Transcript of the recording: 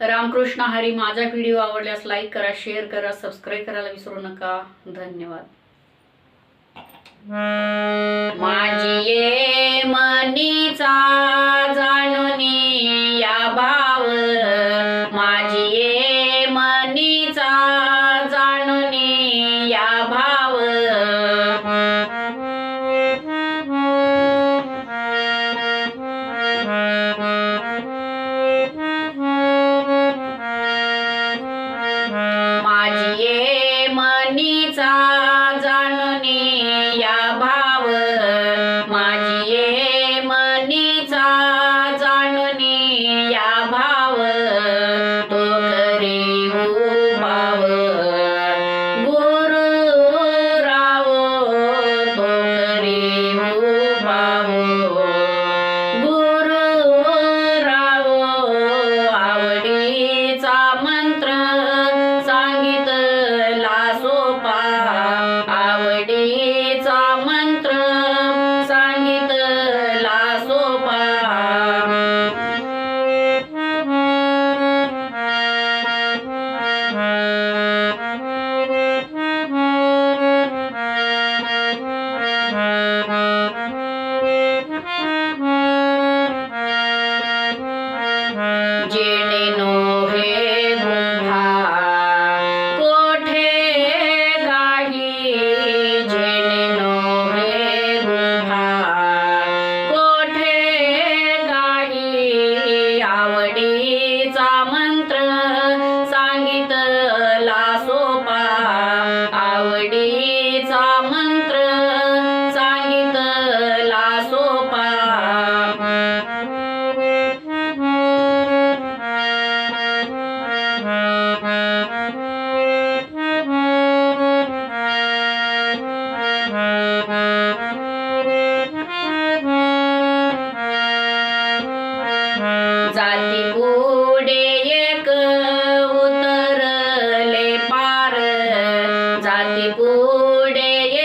रामकृष्ण हरी माझा व्हिडिओ आवडल्यास लाईक करा शेअर करा सबस्क्राईब करायला विसरू नका. धन्यवाद. माझी ये मनीचा जाणुनी या भाव. माझी ये मनीचा जाणुनी या भाव. பிரபுடைய